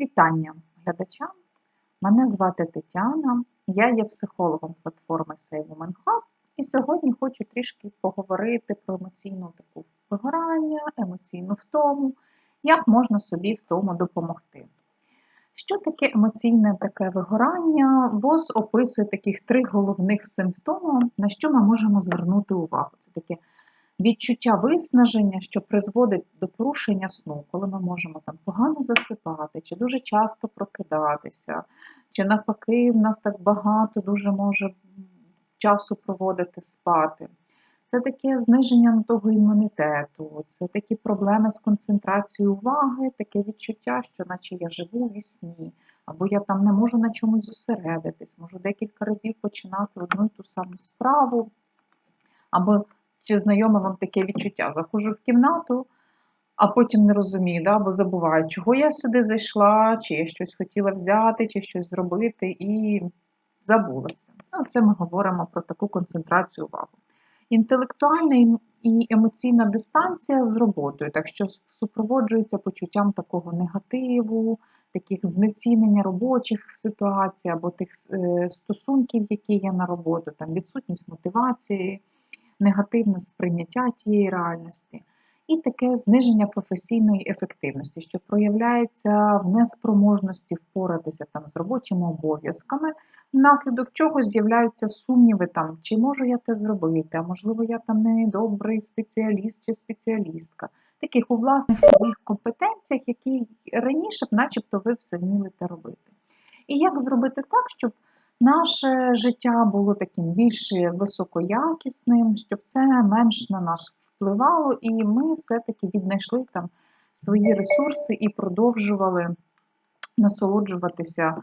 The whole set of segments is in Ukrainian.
Вітання глядачам! Мене звати Тетяна, я є психологом платформи Save Women Hub, і сьогодні хочу трішки поговорити про емоційну таку вигорання, емоційну втому, як можна собі в тому допомогти. Що таке емоційне таке вигорання? ВОЗ описує таких три головних симптоми, на що ми можемо звернути увагу. Це таке відчуття виснаження, що призводить до порушення сну, коли ми можемо там погано засипати, чи дуже часто прокидатися, чи навпаки, в нас так багато дуже може часу проводити спати. Це таке зниження того імунітету, це такі проблеми з концентрацією уваги, таке відчуття, що наче я живу у вісні, або я там не можу на чомусь зосередитись, можу декілька разів починати одну і ту саму справу, або чи знайоме вам таке відчуття? Заходжу в кімнату, а потім не розумію, да, або забуваю, чого я сюди зайшла, чи я щось хотіла взяти, чи щось зробити, і забулася. Ну, Це ми говоримо про таку концентрацію уваги. Інтелектуальна і емоційна дистанція з роботою, так що супроводжується почуттям такого негативу, таких знецінення робочих ситуацій або тих е, стосунків, які є на роботу, там відсутність мотивації негативне сприйняття тієї реальності, і таке зниження професійної ефективності, що проявляється в неспроможності впоратися там з робочими обов'язками, внаслідок чого з'являються сумніви, там, чи можу я це зробити, а можливо, я там не добрий спеціаліст чи спеціалістка. Таких у власних своїх компетенціях, які раніше б начебто ви все вміли те робити. І як зробити так, щоб наше життя було таким більш високоякісним, щоб це менш на нас впливало, і ми все-таки віднайшли там свої ресурси і продовжували насолоджуватися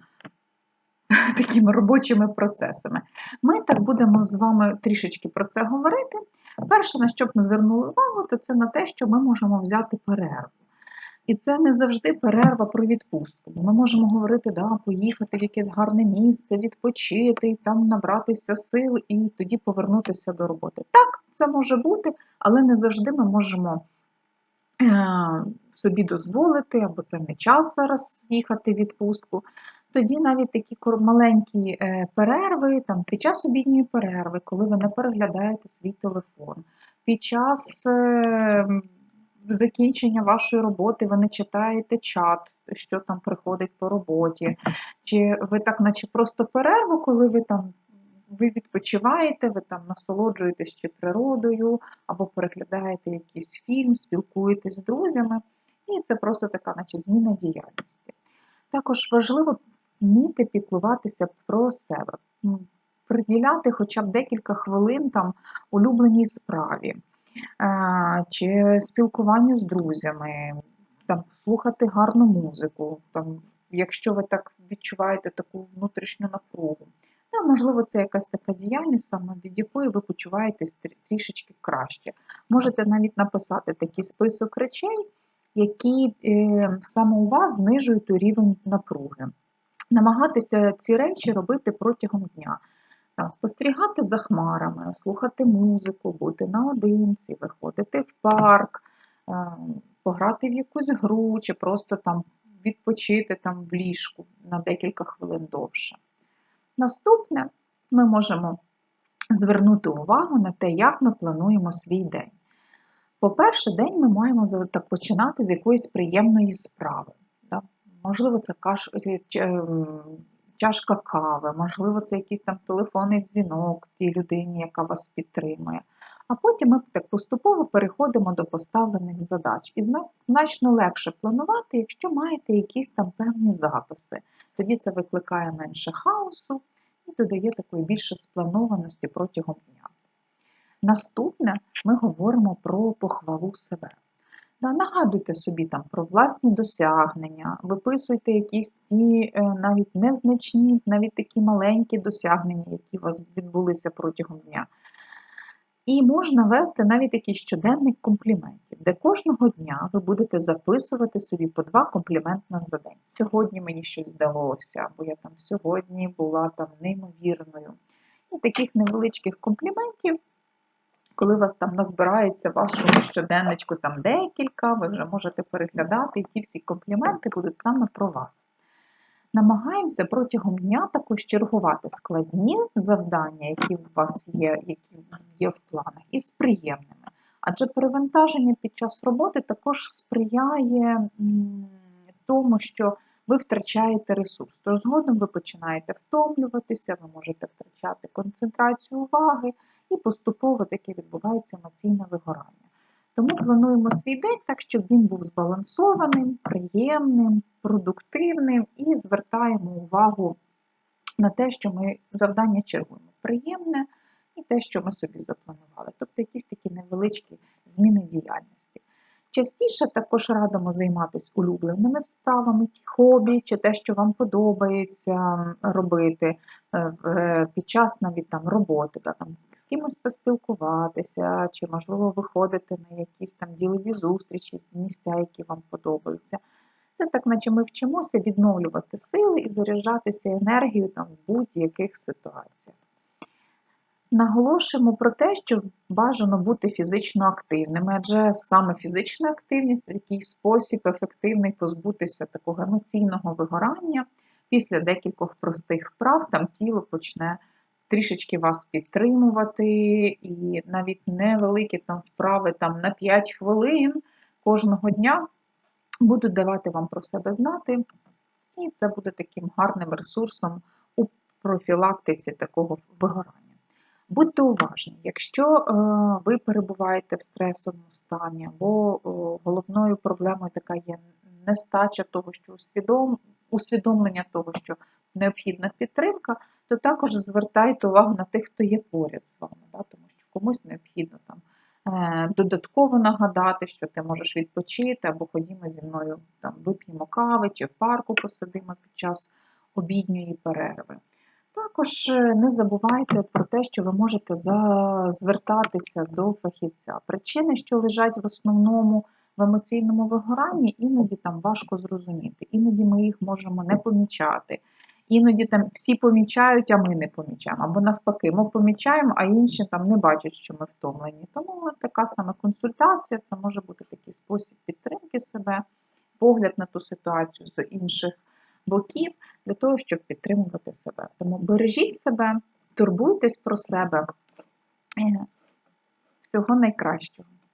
такими робочими процесами. Ми так будемо з вами трішечки про це говорити. Перше, на що б ми звернули увагу, то це на те, що ми можемо взяти перерву. І це не завжди перерва про відпустку. Ми можемо говорити, да, поїхати в якесь гарне місце, відпочити, там набратися сил і тоді повернутися до роботи. Так, це може бути, але не завжди ми можемо е, собі дозволити, або це не час зараз їхати в відпустку. Тоді навіть такі маленькі е, перерви, там під час обідньої перерви, коли ви не переглядаєте свій телефон, під час е, закінчення вашої роботи ви не читаєте чат, що там приходить по роботі, чи ви так, наче просто перерву, коли ви там ви відпочиваєте, ви там насолоджуєтесь чи природою, або переглядаєте якийсь фільм, спілкуєтесь з друзями, і це просто така, наче зміна діяльності. Також важливо вміти піклуватися про себе, приділяти хоча б декілька хвилин там улюбленій справі чи спілкуванню з друзями, там, слухати гарну музику, там, якщо ви так відчуваєте таку внутрішню напругу. Ну, можливо, це якась така діяльність, саме від якої ви почуваєтесь трішечки краще. Можете навіть написати такий список речей, які е, саме у вас знижують рівень напруги. Намагатися ці речі робити протягом дня. Спостерігати за хмарами, слухати музику, бути наодинці, виходити в парк, е, пограти в якусь гру, чи просто там відпочити там в ліжку на декілька хвилин довше. Наступне ми можемо звернути увагу на те, як ми плануємо свій день. По-перше, день ми маємо так починати з якоїсь приємної справи. Можливо, це каш чашка кави, можливо, це якийсь там телефонний дзвінок тій людині, яка вас підтримує. А потім ми так поступово переходимо до поставлених задач. І значно легше планувати, якщо маєте якісь там певні записи. Тоді це викликає менше хаосу і додає такої більше спланованості протягом дня. Наступне ми говоримо про похвалу себе. Нагадуйте собі там про власні досягнення, виписуйте якісь ті е, навіть незначні, навіть такі маленькі досягнення, які у вас відбулися протягом дня. І можна вести навіть такий щоденник компліментів, де кожного дня ви будете записувати собі по два компліменти за день. Сьогодні мені щось здалося, або я там сьогодні була там неймовірною. І таких невеличких компліментів коли у вас там назбирається вашому щоденничку там декілька, ви вже можете переглядати, і ті всі компліменти будуть саме про вас. Намагаємося протягом дня також чергувати складні завдання, які у вас є, які є в планах, із приємними. Адже перевантаження під час роботи також сприяє тому, що ви втрачаєте ресурс. Тож згодом ви починаєте втомлюватися, ви можете втрачати концентрацію уваги і поступово таке відбувається емоційне вигорання. Тому плануємо свій день так, щоб він був збалансованим, приємним, продуктивним і звертаємо увагу на те, що ми завдання чергуємо приємне і те, що ми собі запланували. Тобто якісь такі невеличкі зміни діяльності. Частіше також радимо займатися улюбленими справами, хобі, чи те, що вам подобається робити під час навіть там роботи, да, там, з кимось поспілкуватися, чи, можливо, виходити на якісь там ділові зустрічі, місця, які вам подобаються. Це так, наче ми вчимося відновлювати сили і заряджатися енергією там, в будь-яких ситуаціях. Наголошуємо про те, що бажано бути фізично активними, адже саме фізична активність такий спосіб ефективний позбутися такого емоційного вигорання. Після декількох простих вправ там тіло почне трішечки вас підтримувати, і навіть невеликі там вправи там, на 5 хвилин кожного дня будуть давати вам про себе знати, і це буде таким гарним ресурсом у профілактиці такого вигорання. Будьте уважні, якщо е, ви перебуваєте в стресовому стані, або о, головною проблемою така є нестача того, що усвідом, усвідомлення того, що необхідна підтримка, то також звертайте увагу на тих, хто є поряд з вами, да, тому що комусь необхідно там е, додатково нагадати, що ти можеш відпочити, або ходімо зі мною там вип'ємо кави чи в парку посидимо під час обідньої перерви. Також е, не забувайте про те, що ви можете звертатися до фахівця. Причини, що лежать в основному в емоційному вигоранні, іноді там важко зрозуміти. Іноді ми їх можемо не помічати. Іноді там всі помічають, а ми не помічаємо. Або навпаки, ми помічаємо, а інші там не бачать, що ми втомлені. Тому така саме консультація це може бути такий спосіб підтримки себе, погляд на ту ситуацію з інших боків для того, щоб підтримувати себе. Тому бережіть себе, турбуйтесь про себе. Е, Всього найкращого.